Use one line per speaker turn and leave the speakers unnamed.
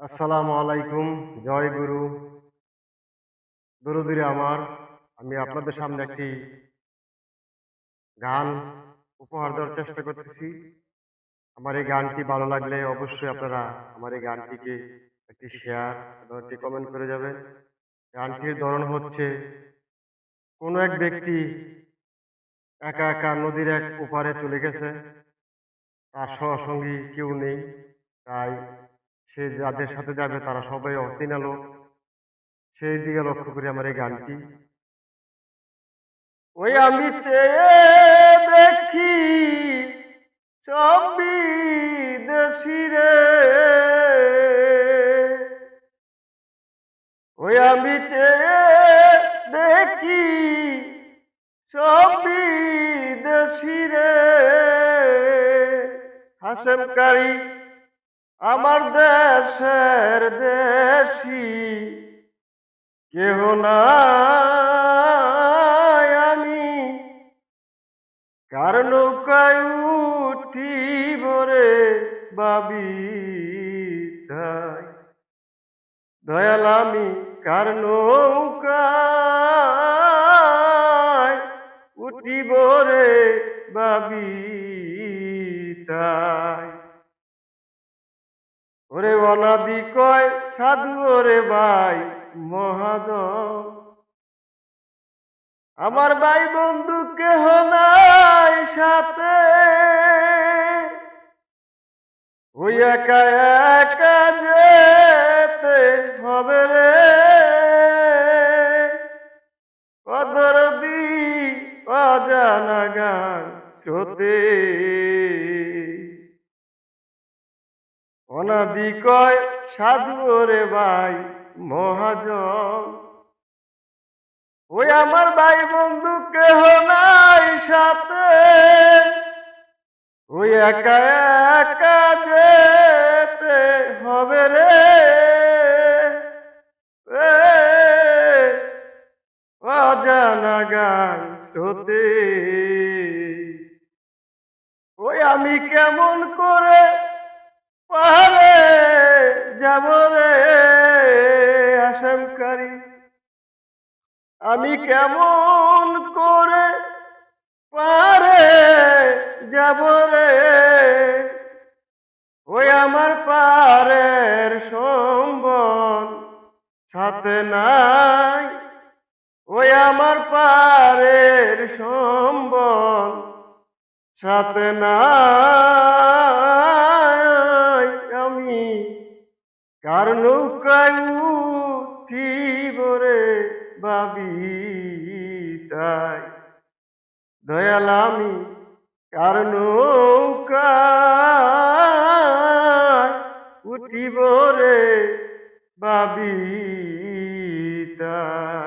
আসসালামু আলাইকুম। জয় গুরু। দূরে আমার। আমি আপনাদের সামনে একটি গান উপহার দেওয়ার চেষ্টা করতেছি। আমার এই গানটি ভালো লাগলে অবশ্যই আপনারা আমার এই গানটিকে একটি শেয়ার একটি কমেন্ট করে যাবেন। গানটির ধরন হচ্ছে, কোনো এক ব্যক্তি একা একা নদীর এক ওপারে চলে গেছে। তার সহসঙ্গী কেউ নেই। তাই সে যাদের সাথে যাবে, তারা সবাই অচেনা লোক। সেই দিকে লক্ষ্য করে আমার এই গানটি। ওই আমি চেয়ে দেখি ছবি দেশিরে ওই আমি চেয়ে দেখি ছবি দেশিরে হাসেমকারী আমার দেশের দেশি কেহ না আমি। কার নৌকায় উঠি ভরে বাবি দয়াল আমি, কার নৌকায় উঠি ভরে বাবি তাই? ওরে অনাদি কয় সাধু ওরে ভাই মহাদ। আমার ভাই বন্ধু কেহ নাই সাথে। ওই একা একা যেতে হবে রে। কদর দি অজানা গান শ্রোতে অনাদি কয়, সাধু রে ভাই, মহাজন। ওই আমার ভাই বন্ধু কেহ নাই সাথে। ওই একা একা যেতে হবে রে। অজানা গান শ্রোতে ওই আমি কেমন করে পাহাড়ে যাব রে আসামকারী। আমি কেমন করে পারে যাব রে? ওই আমার পারের সম্বল সাথে নাই। ওই আমার পারের সম্বল সাথে নাই। কার নৌকায় উঠিব রে বাবি তাই। দয়াল আমি কার নৌকায় উঠিব রে বাবি তাই।